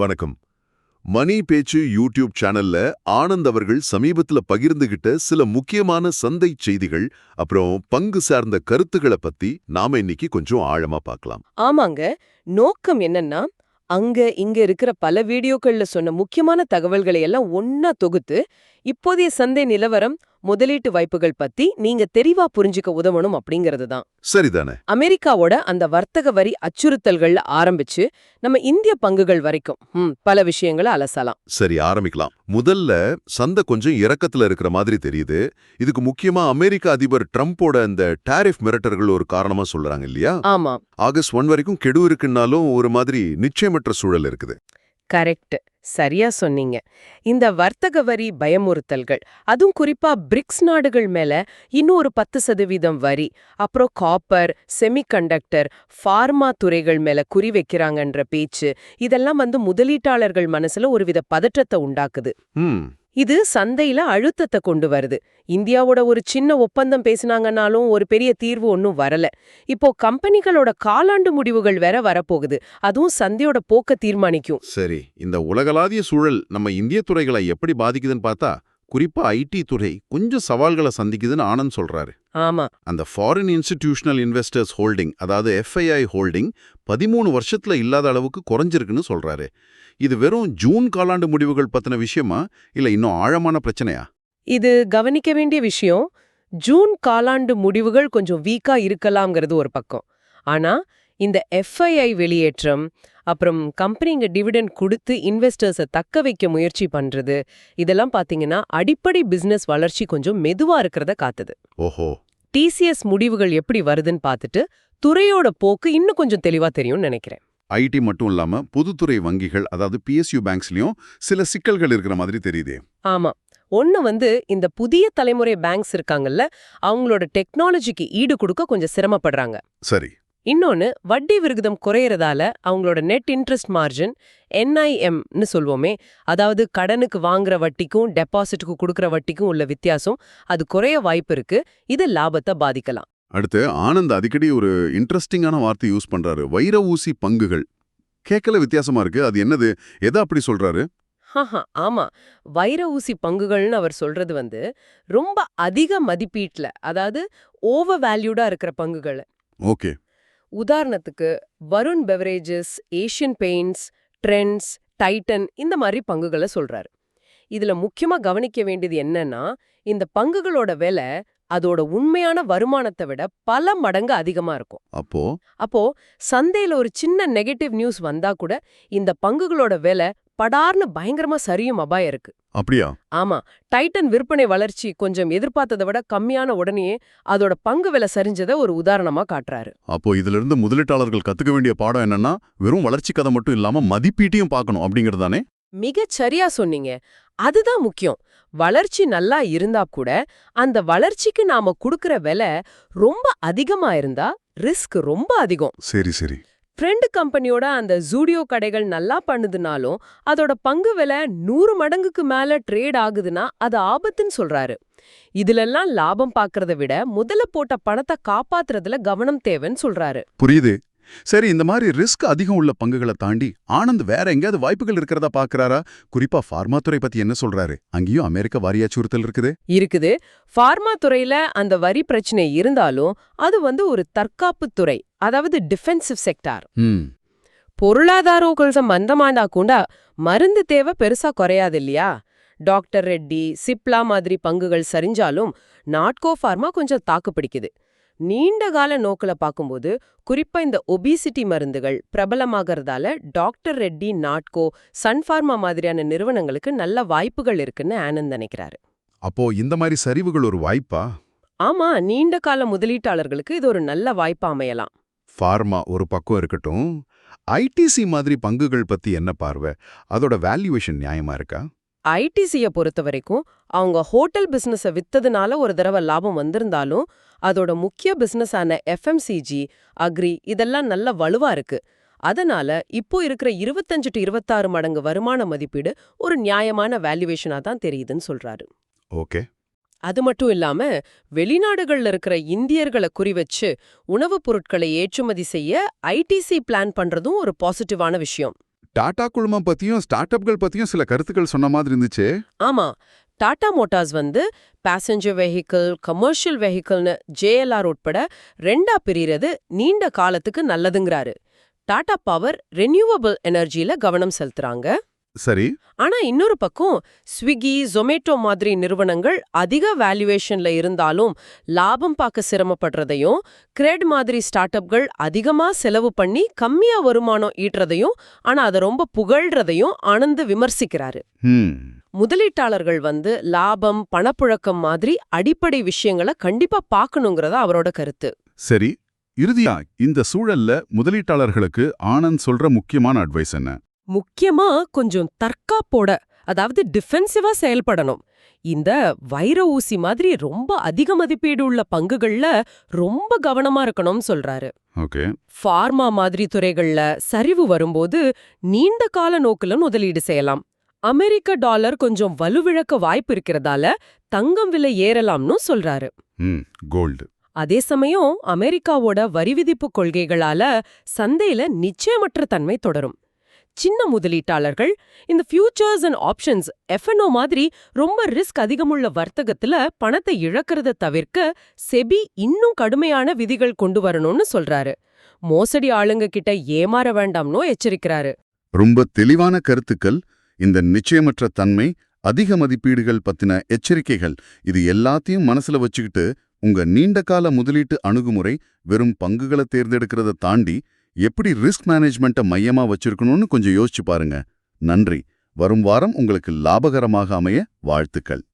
வணக்கம். மணி பேச்சு யூடியூப் சேனல்ல ஆனந்த் அவர்கள் சமீபத்துல பகிர்ந்துகிட்ட சில முக்கியமான சந்தை செய்திகள் அப்புறம் பங்கு சார்ந்த கருத்துக்களை பத்தி நாம இன்னைக்கு கொஞ்சம் ஆழமா பார்க்கலாம் ஆமாங்க. நோக்கம் என்னன்னா அங்க இங்க இருக்கிற பல வீடியோக்கள்ல சொன்ன முக்கியமான தகவல்களை எல்லாம் ஒன்னா தொகுத்து இப்போதைய சந்தை நிலவரம் முதலீட்டு வாய்ப்புகள் பத்தி நீங்க தெளிவா புரிஞ்சுக்க உதவணும் அப்படிங்கிறது தான் சரிதானே? அமெரிக்காவோட அந்த வர்த்தக வரி அச்சுறுத்தல்கள்ல ஆரம்பிச்சு நம்ம இந்திய பங்குகள் வரைக்கும் பல விஷயங்களை அலசலாம். சரி ஆரம்பிக்கலாம். முதல்ல சந்தை கொஞ்சம் இறக்கத்துல இருக்கிற மாதிரி தெரியுது. இதுக்கு முக்கியமா அமெரிக்க அதிபர் ட்ரம்ப்போட இந்த டாரிஃப் மிரட்டர்கள் ஒரு காரணமா சொல்றாங்க இல்லையா? ஆமா. ஆகஸ்ட் ஒன் வரைக்கும் கெடு இருக்குன்னாலும் ஒரு மாதிரி நிச்சயமற்ற சூழல் இருக்குது. கரெக்ட். சரியா சொன்னீங்க. இந்த வர்த்தக வரி பயமுறுத்தல்கள் அதுவும் குறிப்பா பிரிக்ஸ் நாடுகள் மேல இன்னும் ஒரு பத்து சதவீதம் வரி அப்புறம் காப்பர் செமிகண்டக்டர் ஃபார்மா துறைகள் மேல குறி வைக்கிறாங்கன்ற பேச்சு இதெல்லாம் வந்து முதலீட்டாளர்கள் மனசுல ஒருவித பதற்றத்தை உண்டாக்குது. இது சந்தையில அழுத்தத்தை கொண்டு வருது. இந்தியாவோட ஒரு சின்ன ஒப்பந்தம் பேசினாங்கன்னாலும் ஒரு பெரிய தீர்வு ஒன்றும் வரல. இப்போ கம்பெனிகளோட காலாண்டு முடிவுகள் வேற வரப்போகுது. அதுவும் சந்தையோட போக்க தீர்மானிக்கும். சரி இந்த உலகளாவிய சூழல் நம்ம இந்திய துறைகளை எப்படி பாதிக்குதுன்னு பார்த்தா குறிப்பா ஐடி துறை கொஞ்சம் சவால்களை சந்திக்குதுன்னு ஆனந்த் சொல்றாரு. ஆமா. அந்த ஃபாரின் இன்ஸ்டிடியூஷனல் இன்வெஸ்டர்ஸ் ஹோல்டிங் அதாவது எஃப்ஐஐ ஹோல்டிங் பதிமூணு வருஷத்துல இல்லாத அளவுக்கு குறைஞ்சிருக்குன்னு சொல்றாரு. இது வெறும் ஜூன் காலாண்டு முடிவுகள் பத்தின விஷயமா இல்ல இன்னும் ஆழமான பிரச்சனையா? இது கவனிக்க வேண்டிய விஷயம் ஜூன் காலாண்டு முடிவுகள் கொஞ்சம் வீக்கா இருக்கலாம்ங்கிறது ஒரு பக்கம். ஆனா இந்த எஃப்ஐஐ வெளியேற்றம் அப்புறம் கம்பெனிங்க டிவிடெண்ட் கொடுத்து இன்வெஸ்டர்ஸை தக்க வைக்க முயற்சி பண்றது இதெல்லாம் பாத்தீங்கன்னா அடிப்படை பிசினஸ் வளர்ச்சி கொஞ்சம் மெதுவா இருக்கிறத காத்துது ஓஹோ. டிசிஎஸ் முடிவுகள் எப்படி வருதுன்னு பார்த்துட்டு துறையோட போக்கு இன்னும் கொஞ்சம் தெளிவா தெரியும்னு நினைக்கிறேன். ஐடி மட்டும் இல்லாம பொதுத்துறை வங்கிகள் அதாவது பிஎஸ்யூ பேங்க்ஸ்லயும் சில சிக்கல்கள் இருக்கிற மாதிரி தெரியுதே. ஆமா. ஒன்னு வந்து இந்த புதிய தலைமுறை பேங்க்ஸ் இருக்காங்கல்ல அவங்களோட டெக்னாலஜிக்கு ஈடு கொடுக்க கொஞ்சம் சிரமப்படுறாங்க. சரி. இன்னொன்னு வட்டி விகிதம் குறையறதால அவங்களோட நெட் இன்ட்ரெஸ்ட் மார்ஜின் என்ஐஎம்னு சொல்வோமே அதாவது கடனுக்கு வாங்குற வட்டிக்கும் டெபாசிட்டுக்கு கொடுக்கற வட்டிக்கும் உள்ள வித்தியாசம் அது குறைய வாய்ப்பு இருக்கு. இது லாபத்தை பாதிக்கலாம். அடுத்து ஆனந்த் அடிக்கடி ஒரு இன்ட்ரெஸ்டிங்கான வார்த்தை யூஸ் பண்றாரு. வைர ஊசி பங்குகள். கேட்கல வித்தியாசமா இருக்கு. அது என்னது? எதை அப்படி சொல்றாரு? ஹாஹா ஆமா. வைர ஊசி பங்குகள்னு அவர் சொல்றது வந்து ரொம்ப அதிக மதிப்பீட்ல அதாவது ஓவர் வேல்யூடா இருக்கிற பங்குகள். ஓகே. உதாரணத்துக்கு Varun beverages Asian paints Trents Titan இந்த மாதிரி பங்குகளை சொல்றாரு. இதுல முக்கியமா கவனிக்க வேண்டியது என்னன்னா இந்த பங்குகளோட விலை அதோட உண்மையான வருமானத்தை விட பல மடங்கு அதிகமா இருக்கும். அப்போ? அப்போ சந்தையில ஒரு சின்ன நெகட்டிவ் நியூஸ் வந்தா கூட இந்த பங்குகளோட விலை படார்னு பயங்கரமா சரியும் அபாயம் இருக்கு. அப்படியா? ஆமா. டைட்டன் விற்பனை வளர்ச்சி கொஞ்சம் எதிர்பார்த்ததை விட கம்மியான உடனே அதோட பங்கு விலை சரிஞ்சதை ஒரு உதாரணமா காட்டுறாரு. அப்போ இதுல இருந்து முதலீட்டாளர்கள் கத்துக்க வேண்டிய பாடம் என்னன்னா வெறும் வளர்ச்சி கதை மட்டும் இல்லாம மதிப்பீட்டையும் பார்க்கணும் அப்படிங்கிறது தானே? மிகச் சரியா சொன்னீங்க. அதுதான் முக்கியம். வளர்ச்சி நல்லா இருந்தா கூட அந்த வளர்ச்சிக்கு நாம குடுக்கற விலை ரொம்ப அதிகமா இருந்தா ரிஸ்க் ரொம்ப அதிகம். சரி சரி. ஃப்ரெண்டு கம்பெனியோட அந்த ஜூடியோ கடைகள் நல்லா பண்ணுதுனாலும் அதோட பங்கு விலை நூறு மடங்குக்கு மேல ட்ரேட் ஆகுதுன்னா அது ஆபத்துன்னு சொல்றாரு. இதுலெல்லாம் லாபம் பார்க்கறத விட முதல்ல போட்ட பணத்தை காப்பாத்துறதுல கவனம் தேவைன்னு சொல்றாரு. புரியுது. சரி இந்த மாதிரி ரிஸ்க் அதிகம் உள்ள பங்குகளை தாண்டி ஆனந்த் வேற எங்கேயாவது வாய்ப்புகள் இருக்கிறதா பாக்குறாரா? குறிப்பா ஃபார்மா துறை பத்தி என்ன சொல்றாரு? அங்கேயும் அமெரிக்க வாரி அச்சுறுத்தல் இருக்குது. இருக்குது. ஃபார்மா துறையில அந்த வரி பிரச்சனை இருந்தாலும் அது வந்து ஒரு தற்காப்பு துறை. அதாவது டிஃபென்சிவ் செக்டார் கொஞ்சம் மந்தமாண்டா கூட மருந்து தேவை பெருசா குறையாது இல்லையா? டாக்டர் ரெட்டி சிப்லா மாதிரி பங்குகள் சரிஞ்சாலும் நாட்கோ ஃபார்மா கொஞ்சம் தாக்கு பிடிக்குது. நீண்ட கால நோக்கில பார்க்கும்போது குறிப்பா இந்த ஒபிசிட்டி மருந்துகள் பிரபலமாகறதால doctor Reddy Natco Sun Pharma மாதிரியான நிறுவனங்களுக்கு நல்ல வாய்ப்புகள் இருக்குன்னு ஆனந்த் நினைக்கிறாரு. அப்போ இந்த மாதிரி சரிவுகள் ஒரு வாய்ப்பா? ஆமா நீண்ட கால முதலீட்டாளர்களுக்கு இது ஒரு நல்ல வாய்ப்பா அமையலாம். ஃபார்மா ஒரு பக்கம் இருக்கட்டும் ஐடிசி மாதிரி பங்குகள் பத்தி என்ன பார்வை? அதோட வேல்யூவேஷன் நியாயமா இருக்கா? ஐடிசிய பொறுத்த வரைக்கும் அவங்க ஹோட்டல் பிசினஸ வித்ததுனால ஒரு தடவை லாபம் வந்திருந்தாலும் அதோட முக்கிய பிசினஸான எஃப்எம்சிஜி அக்ரி இதெல்லாம் நல்ல வலுவா இருக்கு. அதனால இப்போ இருக்கிற இருபத்தஞ்சு டு இருபத்தாறு மடங்கு வருமான மதிப்பீடு ஒரு நியாயமான வேல்யூவேஷனா தான் தெரியுதுன்னு சொல்றாரு. ஓகே. அது மட்டும் இல்லாம வெளிநாடுகள்ல இருக்கிற இந்தியர்களை குறிவச்சு உணவுப் பொருட்களை ஏற்றுமதி செய்ய ஐடிசி பிளான் பண்றதும் ஒரு பாசிட்டிவான விஷயம். டாடா குழுமம் பத்தியும் ஸ்டார்ட் அப்கள் பத்தியும் சில கருத்துக்கள் சொன்ன மாதிரி இருந்துச்சே. ஆமா. டாடா மோட்டார்ஸ் வந்து பேசஞ்சர் வெஹிக்கிள் கமர்ஷியல் வெஹிக்கிள்னு ஜேஎல்ஆர் உட்பட ரெண்டா பிரியறது நீண்ட காலத்துக்கு நல்லதுங்கிறாரு. டாடா பவர் ரெனியூவபிள் எனர்ஜில கவனம் செலுத்துறாங்க. சரி. ஆனா இன்னொரு பக்கம் ஸ்விக்கி ஜொமேட்டோ மாதிரி நிறுவனங்கள் அதிக வேல்யூவேஷன்ல இருந்தாலும் லாபம் பார்க்க சிரமப்படுறதையும் கிரெட் மாதிரி ஸ்டார்ட் அப்கள் அதிகமா செலவு பண்ணி கம்மியா வருமானம் ஈட்டுறதையும் ஆனா அதை ரொம்ப புகழ்றதையும் ஆனந்த் விமர்சிக்கிறாரு. முதலீட்டாளர்கள் வந்து லாபம் பணப்புழக்கம் மாதிரி அடிப்படை விஷயங்களை கண்டிப்பா பார்க்கணுங்கிறத அவரோட கருத்து. சரி. இறுதியா இந்த சூழல்ல முதலீட்டாளர்களுக்கு ஆனந்த் சொல்ற முக்கியமான அட்வைஸ் என்ன? முக்கியமா கொஞ்சம் தற்காப்போட அதாவது டிஃபென்சிவா செயல்படணும். இந்த வைர ஊசி மாதிரி ரொம்ப அதிக மதிப்பீடு உள்ள பங்குகள்ல ரொம்ப கவனமா இருக்கணும்னு சொல்றாரு. ஃபார்மா மாதிரி துறைகள்ல சரிவு வரும்போது நீண்ட கால நோக்குல முதலீடு செய்யலாம். அமெரிக்க டாலர் கொஞ்சம் வலுவிழக்க வாய்ப்பு இருக்கிறதால தங்கம் விலை ஏறலாம்னு சொல்றாரு. கோல்டு. அதே சமயம் அமெரிக்காவோட வரி விதிப்பு கொள்கைகளால சந்தையில நிச்சயமற்ற தன்மை தொடரும். சின்ன முதலீட்டாளர்கள் இந்த ஃபியூச்சர்ஸ் அண்ட் ஆப்ஷன்ஸ் எஃப்என்ஓ மாதிரி ரொம்ப ரிஸ்க் அதிகமுள்ள வர்த்தகத்துல பணத்தை இழக்கிறத தவிர்க்க செபி இன்னும் கடுமையான விதிகள் கொண்டு வரணும்னு சொல்றாரு. மோசடி ஆளுங்க கிட்ட ஏமாற வேண்டாம்னு எச்சரிக்கிறாரு. ரொம்ப தெளிவான கருத்துக்கள் இந்த நிச்சயமற்ற தன்மை அதிக மதிப்பீடுகள் பத்தின எச்சரிக்கைகள் இது எல்லாத்தையும் மனசுல வச்சுக்கிட்டு உங்க நீண்டகால முதலீட்டு அணுகுமுறை வெறும் பங்குகளை தேர்ந்தெடுக்கிறத தாண்டி எப்படி ரிஸ்க் மேனேஜ்மெண்ட்டை மையமா வச்சிருக்கணும்னு கொஞ்சம் யோசிச்சு பாருங்க. நன்றி. வரும் வாரம் உங்களுக்கு லாபகரமாக அமைய வாழ்த்துக்கள்.